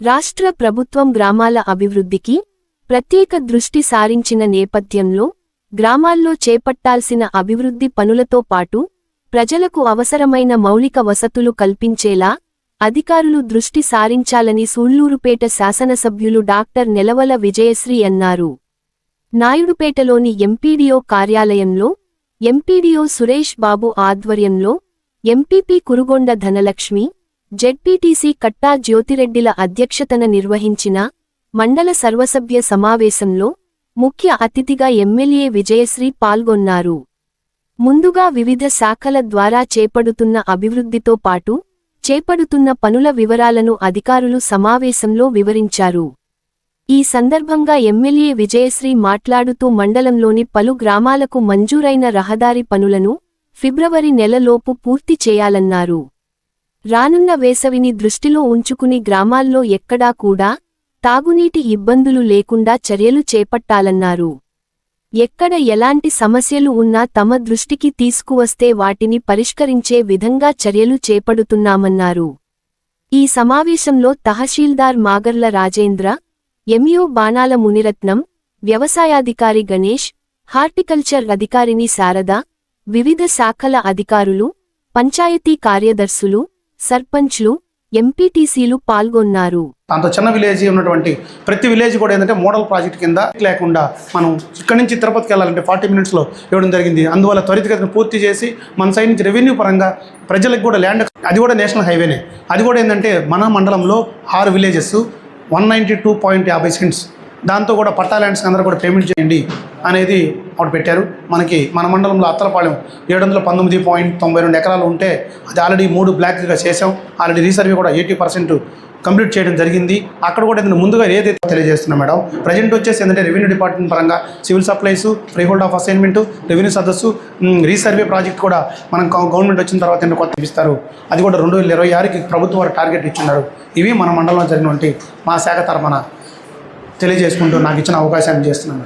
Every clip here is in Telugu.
రాష్ట్ర ప్రభుత్వం గ్రామాల అభివృద్ధికి ప్రత్యేక దృష్టి సారించిన నేపథ్యంలో గ్రామాల్లో చేపట్టాల్సిన అభివృద్ధి పనులతో పాటు ప్రజలకు అవసరమైన మౌలిక వసతులు కల్పించేలా అధికారులు దృష్టి సారించాలని సూళ్ళూరుపేట శాసనసభ్యులు డాక్టర్ నెలవల విజయశ్రీ అన్నారు. నాయుడుపేటలోని ఎంపీడీఓ కార్యాలయంలో ఎంపీడీఓ సురేష్ బాబు ఆధ్వర్యంలో ఎంపీపీ కురుగొండ ధనలక్ష్మి జెడ్పీటీసీ కట్టా జ్యోతిరెడ్డిల అధ్యక్షతన నిర్వహించిన మండల సర్వసభ్య సమావేశంలో ముఖ్య అతిథిగా ఎమ్మెల్యే విజయశ్రీ పాల్గొన్నారు. ముందుగా వివిధ శాఖల ద్వారా చేపడుతున్న అభివృద్ధితో పాటు చేపడుతున్న పనుల వివరాలను అధికారులు సమావేశంలో వివరించారు. ఈ సందర్భంగా ఎమ్మెల్యే విజయశ్రీ మాట్లాడుతూ మండలంలోని పలు గ్రామాలకు మంజూరైన రహదారి పనులను ఫిబ్రవరి నెలలోపు పూర్తి చేయాలన్నారు. రానున్న వేసవిని దృష్టిలో ఉంచుకుని గ్రామాల్లో ఎక్కడా కూడా తాగునీటి ఇబ్బందులు లేకుండా చర్యలు చేపట్టాలన్నారు. ఎక్కడ ఎలాంటి సమస్యలు ఉన్నా తమ దృష్టికి తీసుకువస్తే వాటిని పరిష్కరించే విధంగా చర్యలు చేపడుతున్నామన్నారు. ఈ సమావేశంలో తహశీల్దార్ మాగర్ల రాజేంద్ర ఎంయూ బాణాల మునిరత్నం వ్యవసాయాధికారి గణేష్ హార్టికల్చర్ అధికారిని శారద వివిధ శాఖల అధికారులు పంచాయతీ కార్యదర్శులు సర్పంచ్లు ఎంపీటీసీలు పాల్గొన్నారు. దాంతో చిన్న విలేజ్ ఉన్నటువంటి ప్రతి విలేజ్ కూడా ఏంటంటే మోడల్ ప్రాజెక్ట్ కింద లేకుండా మనం ఇక్కడి నుంచి తిరుపతికి వెళ్ళాలంటే ఫార్టీ మినిట్స్లో ఇవ్వడం జరిగింది. అందువల్ల త్వరితగతిన పూర్తి చేసి మన సైడ్ నుంచి రెవెన్యూ పరంగా ప్రజలకు కూడా ల్యాండ్ అది కూడా నేషనల్ హైవేనే. అది కూడా ఏంటంటే మన మండలంలో ఆరు villages one ninety two point యాభై సెంట్స్ దాంతో కూడా పట్టా ల్యాండ్స్కి అందరూ కూడా పేమెంట్ చేయండి అనేది అప్పుడు పెట్టారు. మనకి మన మండలంలో అత్తలపాలెం ఏడు వందల పంతొమ్మిది పాయింట్ తొంభై రెండు ఎకరాలు ఉంటే అది ఆల్రెడీ మూడు బ్లాక్గా చేసాం ఆల్రెడీ రీసర్వే కూడా ఎయిటీ పర్సెంట్ కంప్లీట్ చేయడం జరిగింది. అక్కడ కూడా ఏదైనా ముందుగా ఏదైతే తెలియజేస్తున్నాం మేడం ప్రజెంట్ వచ్చేసి ఏంటంటే రెవెన్యూ డిపార్ట్మెంట్ పరంగా civil supplies free hold of assignment revenue సదస్సు రీసర్వే ప్రాజెక్ట్ కూడా మనం గవర్నమెంట్ వచ్చిన తర్వాత ఏంటో కొత్త ఇస్తారు అది కూడా రెండు వేల ఇరవై ఆరుకి ప్రభుత్వం వారు టార్గెట్ ఇచ్చినారు ఇవి మన మండలంలో జరిగినటువంటి మా శాఖ తరఫున తెలియజేసుకుంటూ నాకు ఇచ్చిన అవకాశాన్ని చేస్తున్నాను.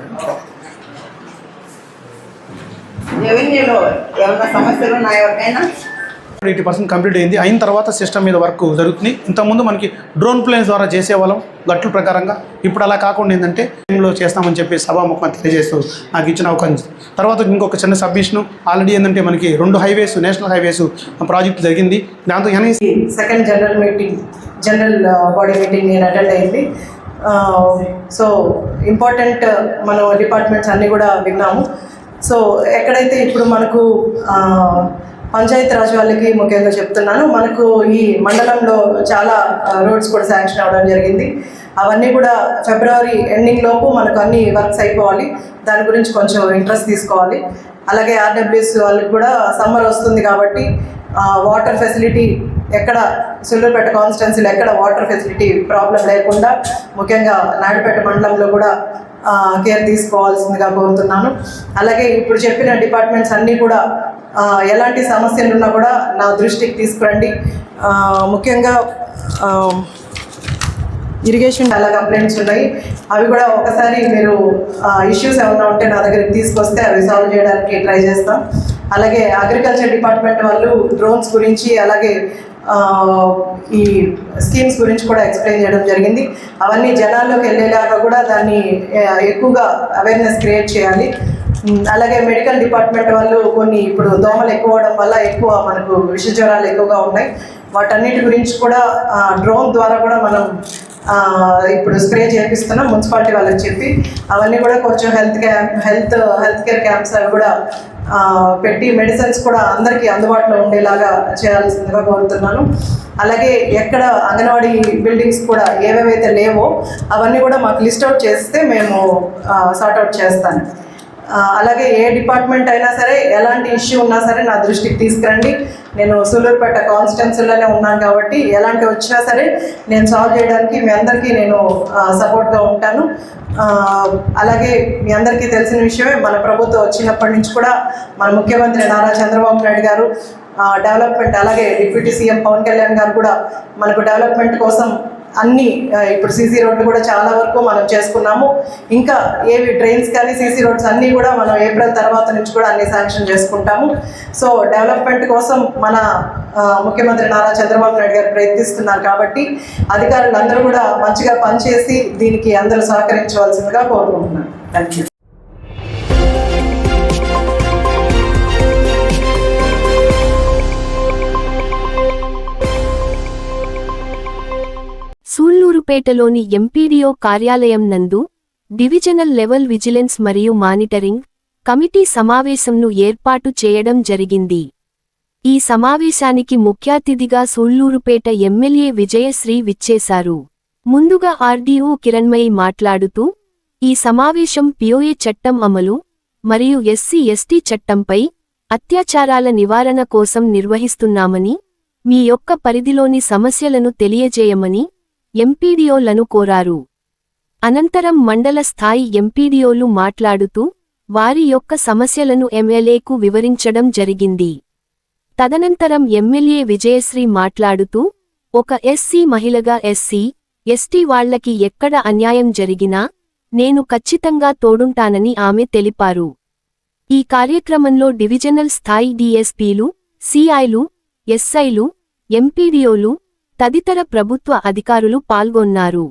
ఎయిటీ పర్సెంట్ కంప్లీట్ అయింది. అయిన తర్వాత సిస్టమ్ మీద వర్క్ జరుగుతుంది. ఇంతకుముందు మనకి డ్రోన్ ప్లేన్స్ ద్వారా చేసేవాళ్ళం. గట్ల ప్రకారంగా ఇప్పుడు అలా కాకుండా ఏంటంటే లో చేస్తామని చెప్పి సభాముఖం తెలియజేస్తూ నాకు ఇచ్చిన అవకాశం. తర్వాత ఇంకొక చిన్న సబ్మిషన్ ఆల్రెడీ ఏంటంటే మనకి రెండు హైవేస్ నేషనల్ హైవేస్ ప్రాజెక్ట్ జరిగింది. దాంతో second general meeting general body meeting నేను అటెండ్ అయింది. సో ఇంపార్టెంట్ మన డిపార్ట్మెంట్స్ అన్నీ కూడా విన్నాము. సో ఎక్కడైతే ఇప్పుడు మనకు పంచాయతీ రాజ్ వాళ్ళకి ముఖ్యంగా చెప్తున్నాను మనకు ఈ మండలంలో చాలా రోడ్స్ కూడా శాంక్షన్ అవ్వడం జరిగింది. అవన్నీ కూడా ఫిబ్రవరి ఎండింగ్ లోపు మనకు అన్ని వర్క్స్ అయిపోవాలి. దాని గురించి కొంచెం ఇంట్రెస్ట్ తీసుకోవాలి. అలాగే ఆర్డబ్ల్యూఎస్ వాళ్ళకి కూడా సమ్మర్ వస్తుంది కాబట్టి వాటర్ ఫెసిలిటీ ఎక్కడ సుల్లూరుపేట కాన్స్టిట్యున్సీలో ఎక్కడ వాటర్ ఫెసిలిటీ ప్రాబ్లం లేకుండా ముఖ్యంగా నాయుడుపేట మండలంలో కూడా కేర్ తీసుకోవాల్సిందిగా కోరుతున్నాను. అలాగే ఇప్పుడు చెప్పిన డిపార్ట్మెంట్స్ అన్నీ కూడా ఎలాంటి సమస్యలు ఉన్నా కూడా నా దృష్టికి తీసుకురండి. ముఖ్యంగా ఇరిగేషన్ చాలా కంప్లైంట్స్ ఉన్నాయి. అవి కూడా ఒకసారి మీరు ఇష్యూస్ ఏమైనా ఉంటే నా దగ్గరికి తీసుకొస్తే అవి సాల్వ్ చేయడానికి ట్రై చేస్తాం. అలాగే అగ్రికల్చర్ డిపార్ట్మెంట్ వాళ్ళు డ్రోన్స్ గురించి అలాగే ఈ స్కీమ్స్ గురించి కూడా ఎక్స్ప్లెయిన్ చేయడం జరిగింది. అవన్నీ జనాల్లోకి వెళ్ళేలాగా కూడా దాన్ని ఎక్కువగా అవేర్నెస్ క్రియేట్ చేయాలి. అలాగే మెడికల్ డిపార్ట్మెంట్ వాళ్ళు కొన్ని ఇప్పుడు దోమలు ఎక్కువ అవడం వల్ల ఎక్కువ మనకు విష జ్వరాలు ఎక్కువగా ఉన్నాయి. వాటన్నిటి గురించి కూడా డ్రోన్ ద్వారా కూడా మనం ఇప్పుడు స్ప్రే చేపిస్తున్నాం. మున్సిపాలిటీ వాళ్ళకి చెప్పి అవన్నీ కూడా కొంచెం health camp health health care camps అవి కూడా పెట్టి మెడిసిన్స్ కూడా అందరికీ అందుబాటులో ఉండేలాగా చేయాల్సిందిగా కోరుతున్నాను. అలాగే ఎక్కడ అంగన్వాడీ బిల్డింగ్స్ కూడా ఏవేవైతే లేవో అవన్నీ కూడా మాకు లిస్ట్ అవుట్ చేస్తే మేము సార్ట్ అవుట్ చేస్తాను. అలాగే ఏ డిపార్ట్మెంట్ అయినా సరే ఎలాంటి ఇష్యూ ఉన్నా సరే నా దృష్టికి తీసుకురండి. నేను సూలూరుపేట కాన్స్టిట్యున్సీలోనే ఉన్నాను కాబట్టి ఎలాంటి వచ్చినా సరే నేను సాల్వ్ చేయడానికి మీ అందరికీ నేను సపోర్ట్గా ఉంటాను. అలాగే మీ అందరికీ తెలిసిన విషయమే మన ప్రభుత్వం వచ్చినప్పటి నుంచి కూడా మన ముఖ్యమంత్రి నారా చంద్రబాబు నాయుడు గారు డెవలప్మెంట్ అలాగే డిప్యూటీ సీఎం పవన్ కళ్యాణ్ గారు కూడా మనకు డెవలప్మెంట్ కోసం అన్ని ఇప్పుడు సీసీ రోడ్లు కూడా చాలా వరకు మనం చేసుకున్నాము. ఇంకా ఏవి డ్రైన్స్ కానీ సీసీ రోడ్స్ అన్నీ కూడా మనం ఏప్రిల్ తర్వాత నుంచి కూడా అన్ని శాంక్షన్ చేసుకుంటాము. సో డెవలప్మెంట్ కోసం మన ముఖ్యమంత్రి నారా చంద్రబాబు నాయుడు గారు ప్రయత్నిస్తున్నారు కాబట్టి అధికారులు అందరూ కూడా మంచిగా పనిచేసి దీనికి అందరూ సహకరించవలసిందిగా కోరుకుంటున్నాను. థ్యాంక్ యూ సూళ్ళూరుపేటలోని ఎంపీడీఓ కార్యాలయం నందు డివిజనల్ లెవెల్ విజిలెన్స్ మరియు మానిటరింగ్ కమిటీ సమావేశంను ఏర్పాటు చేయడం జరిగింది. ఈ సమావేశానికి ముఖ్యాతిథిగా సూళ్ళూరుపేట ఎమ్మెల్యే విజయశ్రీ విచ్చేశారు. ముందుగా ఆర్డీఓ కిరణ్మయి మాట్లాడుతూ ఈ సమావేశం పిఓఏ చట్టం అమలు మరియు ఎస్సీ ఎస్టీ చట్టంపై అత్యాచారాల నివారణ కోసం నిర్వహిస్తున్నామని మీ యొక్క పరిధిలోని సమస్యలను తెలియజేయమని ఎంపీడీఓలను కోరారు. అనంతరం మండల స్థాయి ఎంపీడీఓలు మాట్లాడుతూ వారి యొక్క సమస్యలను ఎమ్మెల్యేకు వివరించడం జరిగింది. తదనంతరం ఎమ్మెల్యే విజయశ్రీ మాట్లాడుతూ ఒక ఎస్సీ మహిళగా ఎస్సీ ఎస్టీ వాళ్ళకి ఎక్కడ అన్యాయం జరిగినా నేను ఖచ్చితంగా తోడుంటానని ఆమె తెలిపారు. ఈ కార్యక్రమంలో డివిజనల్ స్థాయి డీఎస్పీలు సిఐలు ఎస్ఐలు ఎంపీడీఓలు తదితర ప్రభుత్వ అధికారులు పాల్గొన్నారు.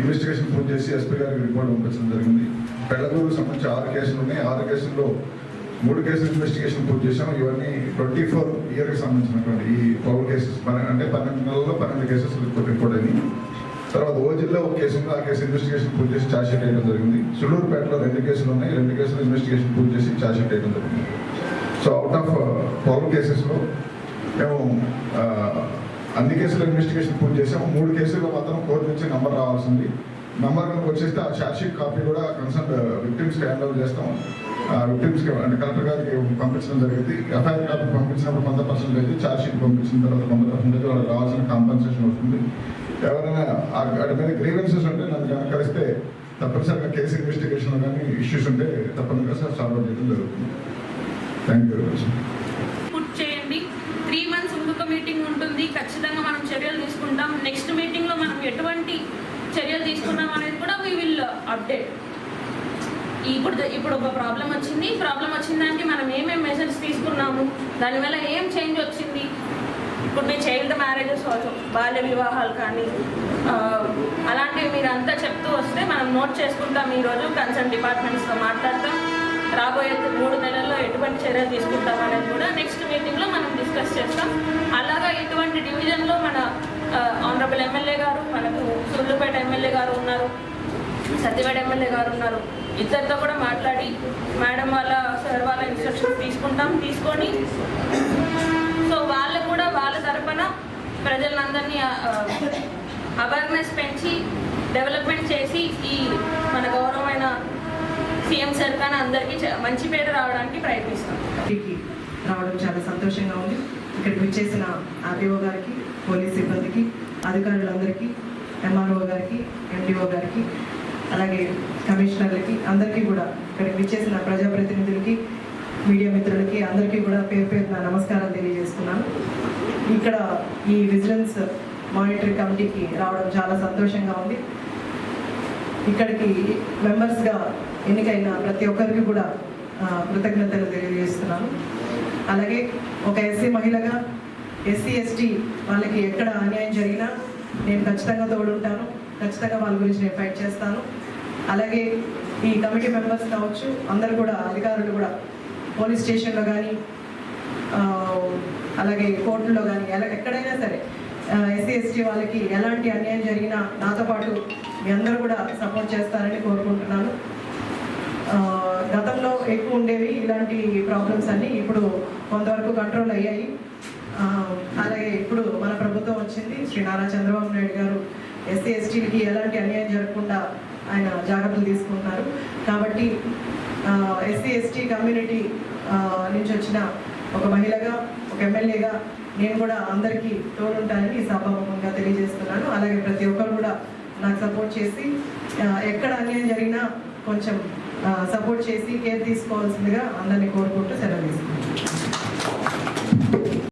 ఇన్వెస్టిగేషన్ పూర్తి చేసి ఎస్పీ గారికి రిపోర్ట్ పంపించడం జరిగింది. పెళ్ళగూరు సంబంధించి ఆరు కేసులు ఉన్నాయి. ఆరు కేసుల్లో మూడు కేసులు ఇన్వెస్టిగేషన్ పూర్తి చేసాం ఇవన్నీ ట్వంటీ ఫోర్ ఇయర్కి సంబంధించినటువంటి ఈ పవర్ కేసెస్ అంటే పన్నెండు నెలల్లో పన్నెండు కేసెస్ రిపోర్ట్ అయింది అయినాయి. తర్వాత జిల్లా ఒక కేసు ఉంది. ఆ కేసు ఇన్వెస్టిగేషన్ పూర్తి చేసి ఛార్జ్షీట్ వేయడం జరిగింది. సులూరుపేటలో రెండు కేసులు ఉన్నాయి. రెండు కేసులు ఇన్వెస్టిగేషన్ పూర్తి చేసి ఛార్జ్షీట్ వేయడం జరిగింది. సో అవుట్ ఆఫ్ పవర్ కేసెస్లో మేము అన్ని కేసులు ఇన్వెస్టిగేషన్ పూర్తి చేసాము. మూడు కేసుల్లో మాత్రం కోర్టు నుంచి నంబర్ రావాల్సింది. నంబర్ కనుక వచ్చేస్తే ఆ చార్జ్షీట్ కాపీ కూడా కన్సర్న్ విక్టిమ్స్కి హ్యాండ్ ఓవర్ చేస్తాం. విక్టిమ్స్కి అంటే కలెక్టర్ గారికి పంపించడం జరిగింది. ఎఫ్ఐఆర్ కాపీ పంపించినప్పుడు వంద పర్సెంటేజ్ ఛార్జ్ షీట్ పంపించిన తర్వాత వంద పర్సెంటేజ్ వాళ్ళకి రావాల్సిన కాంపన్సేషన్ వస్తుంది. ఎవరైనా ఆ- వాటి మీద గ్రీవెన్సెస్ ఉంటే నన్ను కనుక కలిస్తే తప్పనిసరిగా కేసు ఇన్వెస్టిగేషన్ కానీ ఇష్యూస్ ఉంటే తప్పనిసరిగా సాల్వ్ చేయడం జరుగుతుంది. Thank you very much put చేయండి త్రీ మంత్స్ ఇంకొక మీటింగ్ ఉంటుంది ఖచ్చితంగా మనం చర్యలు తీసుకుంటాం నెక్స్ట్ మీటింగ్లో మనం ఎటువంటి చర్యలు తీసుకున్నాం అనేది కూడా వీ విల్ అప్డేట్ ఇప్పుడు ఇప్పుడు ఒక ప్రాబ్లం వచ్చింది. ప్రాబ్లం వచ్చిన దానికి మనం ఏమేమి మెజర్స్ తీసుకున్నాము? దానివల్ల ఏం చేంజ్ వచ్చింది? ఇప్పుడు మీ చైల్డ్ మ్యారేజెస్ కావచ్చు బాల్య వివాహాలు కానీ అలాంటివి మీరు అంతా చెప్తూ వస్తే మనం నోట్ చేసుకుంటాం. ఈరోజు కన్సర్న్ డిపార్ట్మెంట్స్తో మాట్లాడతాం. రాబోయే మూడు నెలల్లో ఎటువంటి చర్యలు తీసుకుంటాం అనేది కూడా నెక్స్ట్ మీటింగ్లో మనం డిస్కస్ చేస్తాం. అలాగా ఇటువంటి డివిజన్లో మన ఆనరబుల్ ఎమ్మెల్యే గారు మనకు సుళ్ళుపేట ఎమ్మెల్యే గారు ఉన్నారు సత్యవేడ ఎమ్మెల్యే గారు ఉన్నారు. ఇద్దరితో కూడా మాట్లాడి మేడం వాళ్ళ సార్ వాళ్ళ ఇన్స్ట్రక్షన్స్ తీసుకుంటాం తీసుకొని సో వాళ్ళు కూడా వాళ్ళ తరపున ప్రజలందరినీ అవేర్నెస్ పెంచి డెవలప్మెంట్ చేసి ఈ మన గౌరవమైన సీఎం సార్ కానీ అందరికీ మంచి పేరు రావడానికి ప్రయత్నిస్తాం. రావడం చాలా సంతోషంగా ఉంది. ఇక్కడికి విచ్చేసిన ఆర్డీఓ గారికి పోలీస్ సిబ్బందికి అధికారులందరికీ ఎంఆర్ఓ గారికి ఎండిఓ గారికి అలాగే కమిషనర్లకి అందరికీ కూడా ఇక్కడికి విచ్చేసిన ప్రజాప్రతినిధులకి మీడియా మిత్రులకి అందరికీ కూడా పేరు పేరున నమస్కారాలు తెలియజేస్తున్నాను. ఇక్కడ ఈ విజిలెన్స్ మానిటరీ కమిటీకి రావడం చాలా సంతోషంగా ఉంది. ఇక్కడికి మెంబర్స్గా ఎన్నికైన ప్రతి ఒక్కరికి కూడా కృతజ్ఞతలు తెలియజేస్తున్నాను. అలాగే ఒక ఎస్సీ మహిళగా ఎస్సీ ఎస్టీ వాళ్ళకి ఎక్కడ అన్యాయం జరిగినా నేను ఖచ్చితంగా తోడుంటాను. ఖచ్చితంగా వాళ్ళ గురించి నేను ఫైట్ చేస్తాను. అలాగే ఈ కమిటీ మెంబర్స్ కావచ్చు అందరు కూడా అధికారులు కూడా పోలీస్ స్టేషన్లో కానీ అలాగే కోర్టుల్లో కానీ ఎలా ఎక్కడైనా సరే ఎస్సీ ఎస్టీ వాళ్ళకి ఎలాంటి అన్యాయం జరిగినా నాతో పాటు మీ అందరూ కూడా సపోర్ట్ చేస్తారని కోరుకుంటున్నాను. గతంలో ఎక్కువ ఉండేవి ఇలాంటి ప్రాబ్లమ్స్ అన్నీ ఇప్పుడు కొంతవరకు కంట్రోల్ అయ్యాయి. అలాగే ఇప్పుడు మన ప్రభుత్వం వచ్చింది. శ్రీ నారా చంద్రబాబు నాయుడు గారు ఎస్సీ ఎస్టీలకి ఎలాంటి అన్యాయం జరగకుండా ఆయన జాగ్రత్తలు తీసుకుంటున్నారు. కాబట్టి ఎస్సీ ఎస్టీ కమ్యూనిటీ నుంచి వచ్చిన ఒక మహిళగా ఒక ఎమ్మెల్యేగా నేను కూడా అందరికీ తోడుంటానని సభాముఖంగా తెలియజేస్తున్నాను. అలాగే ప్రతి ఒక్కరు కూడా నాకు సపోర్ట్ చేసి ఎక్కడ అన్యాయం జరిగినా కొంచెం సపోర్ట్ చేసి కేర్ తీసుకోవాల్సిందిగా అందరినీ కోరుకుంటూ సెలవు తీసుకుంటాను